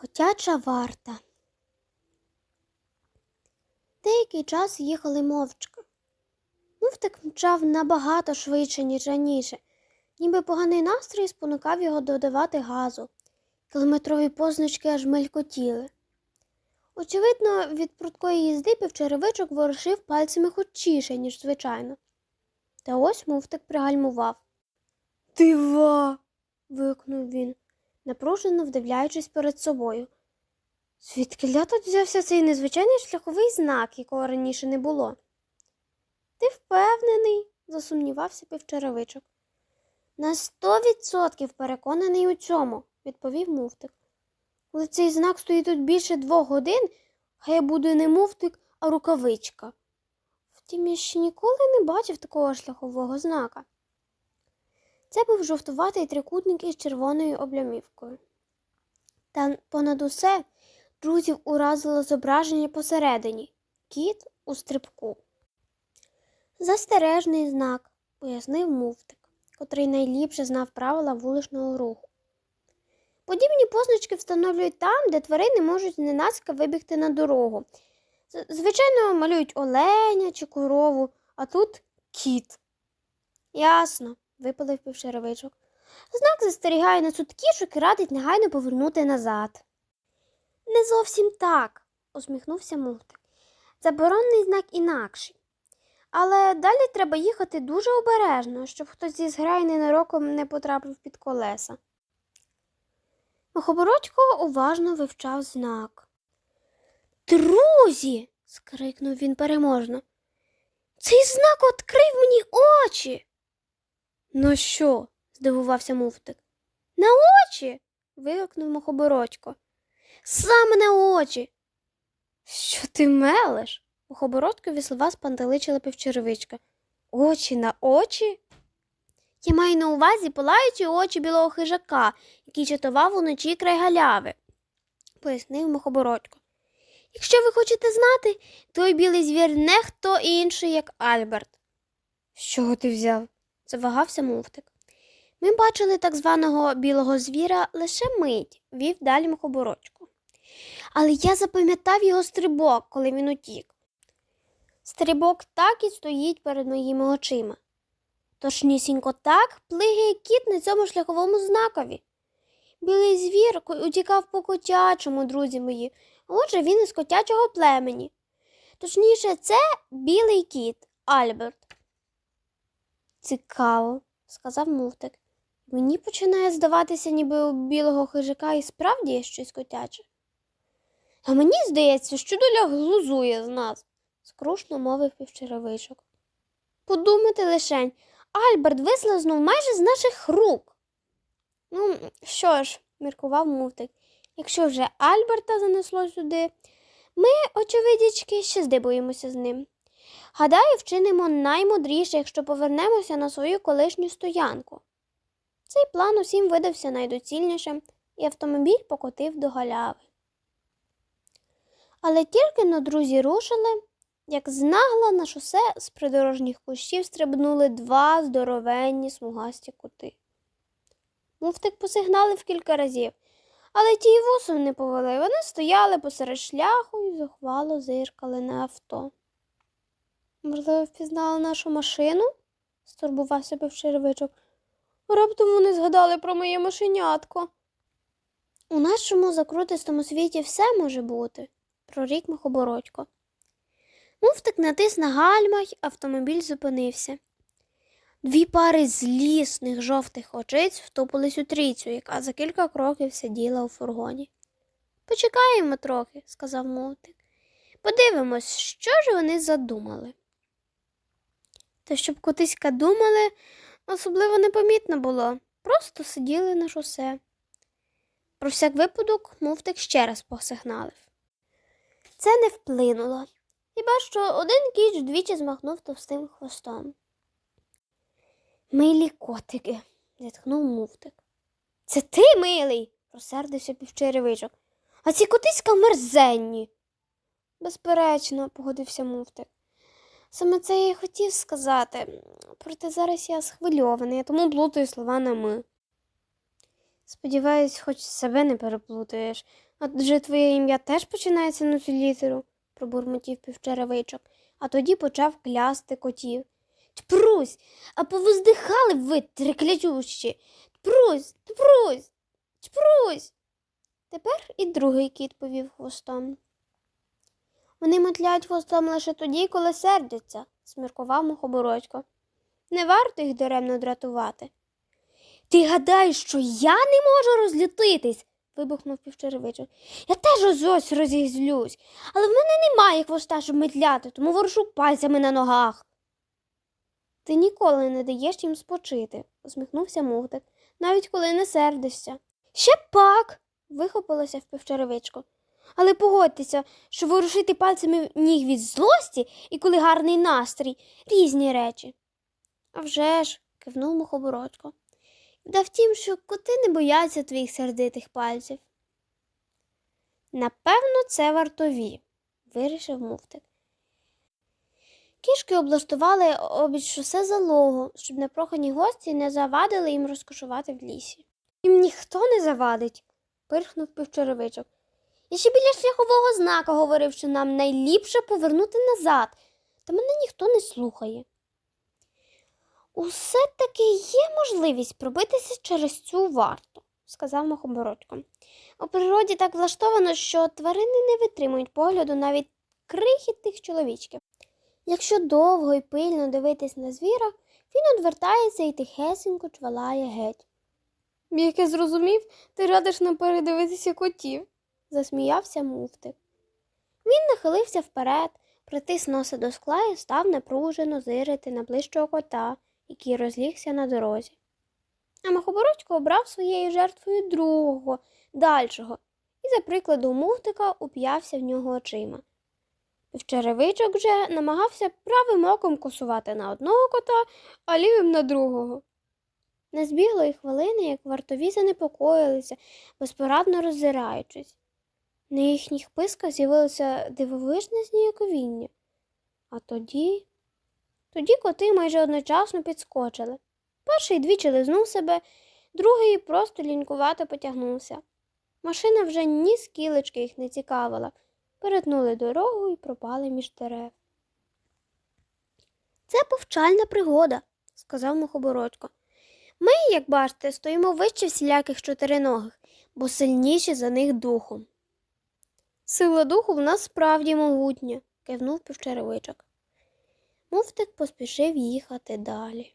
Котяча варта. Деякий час їхали мовчки. Муфтик мчав набагато швидше, ніж раніше, ніби поганий настрій спонукав його додавати газу. Кілометрові позначки аж мелькотіли. Очевидно, від прудкої їзди півчеревичок ворушив пальцями хочіше, ніж звичайно. Та ось муфтик пригальмував. Дива. вигукнув він, напружено вдивляючись перед собою. Звідки тут взявся цей незвичайний шляховий знак, якого раніше не було? Ти впевнений? засумнівався півчеревичок. На сто відсотків переконаний у цьому, відповів муфтик. Коли цей знак стоїть тут більше двох годин, хай я буду не муфтик, а рукавичка. Втім, я ще ніколи не бачив такого шляхового знака. Це був жовтуватий трикутник із червоною облямівкою. Та понад усе друзів уразило зображення посередині кіт у стрибку. Застережний знак, пояснив муфтик, котрий найліпше знав правила вуличного руху. Подібні позначки встановлюють там, де тварини можуть зненацька вибігти на дорогу. Звичайно, малюють оленя чи корову, а тут кіт. Ясно, випалив півшеровичок. Знак застерігає на суткішок і радить негайно повернути назад. Не зовсім так, усміхнувся муфтик. Заборонний знак інакший. Але далі треба їхати дуже обережно, щоб хтось зі зграї ненароком не потрапив під колеса. Мохобородько уважно вивчав знак. Друзі. скрикнув він переможно. Цей знак відкрив мені очі. Ну що? здивувався муфтик. На очі. вигукнув Мохобородько. Саме на очі. Що ти мелеш? Мохобородкові слова спантеличила півчеревичка. Очі на очі? Я маю на увазі палаючі очі білого хижака, який чатував уночі край галяви, пояснив Мохобородько. Якщо ви хочете знати, той білий звір не хто інший, як Альберт. З чого ти взяв? Завагався муфтик. Ми бачили так званого білого звіра лише мить, вів далі Мохобородько. Але я запам'ятав його стрибок, коли він утік. Стрибок так і стоїть перед моїми очима. Точнісінько так плигає кіт на цьому шляховому знакові. Білий звір утікав по котячому, друзі мої, отже він із котячого племені. Точніше, це білий кіт Альберт. Цікаво, сказав муфтик. Мені починає здаватися, ніби у білого хижака і справді є щось котяче. А мені здається, що доля глузує з нас, скрушно мовив півчеревичок. Подумати лишень, Альберт вислизнув майже з наших рук. Ну, що ж, міркував муфтик, якщо вже Альберта занесло сюди, ми, очевидячки, ще здибуємося з ним. Гадаю, вчинимо наймудріше, якщо повернемося на свою колишню стоянку. Цей план усім видався найдоцільнішим, і автомобіль покотив до галяви. Але тільки но друзі рушили, як знагла на шосе з придорожніх кущів стрибнули два здоровенні смугасті кути. Муфтик посигналив кілька разів, але ті й вусом не повели. Вони стояли посеред шляху і зухвало зиркали на авто. Можливо, впізнали нашу машину? стурбувався півчеревичок. Раптом вони згадали про моє машенятко. У нашому закрутистому світі все може бути, прорік Мохобородько. Муфтик натис на гальма й автомобіль зупинився. Дві пари злісних жовтих очиць втупились у трійцю, яка за кілька кроків сиділа у фургоні. Почекаємо трохи, сказав Муфтик. Подивимось, що ж вони задумали. Та щоб котиська думали, особливо непомітно було, просто сиділи на шосе. Про всяк випадок муфтик ще раз посигналив. Це не вплинуло. Хіба що один кіч двічі змахнув товстим хвостом. Милі котики, зітхнув муфтик. Це ти, милий, розсердився півчеревичок. А ці котиська мерзенні. Безперечно, погодився муфтик. Саме це я й хотів сказати, проте зараз я схвильований, тому плутаю слова на ми. Сподіваюсь, хоч себе не переплутаєш. Адже твоє ім'я теж починається на цю літеру, пробурмотів півчеревичок, а тоді почав клясти котів. Тпрусь, а повоздихали б ви, триклятющі. Тпрусь, тпрусь, тпрусь. Тепер і другий кіт повів хвостом. Вони метляють хвостом лише тоді, коли сердяться, сміркував мухобородько. Не варто їх даремно дратувати. Ти гадаєш, що я не можу розлютитись? вибухнув півчеревичок. Я теж ось розізлюсь, але в мене немає хвоста, щоб метляти, тому воршу пальцями на ногах. Ти ніколи не даєш їм спочити, усміхнувся мухтик, навіть коли не сердишся. Ще пак. вихопилося в півчеревичку. Але погодьтеся, що ворушити пальцями ніг від злості і коли гарний настрій різні речі. «А вже ж», – кивнув мухобородько. Та втім, що коти не бояться твоїх сердитих пальців. Напевно, це вартові, вирішив муфтик. Кішки облаштували обід шосе залогу, щоб непрохані гості не завадили їм розкошувати в лісі. Їм ніхто не завадить, пирхнув півчеревичок. Я ще біля шляхового знака говорив, що нам найліпше повернути назад, та мене ніхто не слухає. Усе таки є можливість пробитися через цю варту, сказав Махобородько. У природі так влаштовано, що тварини не витримують погляду навіть крихітних чоловічків. Якщо довго і пильно дивитись на звіра, він одвертається і тихесенько чвалає геть. Як я зрозумів, ти радиш нам передивитися котів, засміявся муфтик. Він нахилився вперед, притис носа до скла і став напружено зирити на ближчого кота, який розлігся на дорозі. А Махобородько обрав своєю жертвою другого, дальшого, і, за прикладом муфтика, уп'явся в нього очима. Півчеревичок вже намагався правим оком косувати на одного кота, а лівим на другого. Не збігло й хвилини, як вартові занепокоїлися, безпорадно роззираючись. На їхніх писках з'явилося дивовижне зніяковіння. А тоді. Тоді коти майже одночасно підскочили. Перший двічі лизнув себе, другий просто лінькувато потягнувся. Машина вже ні скілечки їх не цікавила, перетнули дорогу і пропали між дерев. Це повчальна пригода, сказав Мухобородько. Ми, як бачите, стоїмо вище всіляких чотириногих, бо сильніші за них духом. Сила духу в нас справді могутня, кивнув півчеревичок. Муфтик поспішив їхати далі.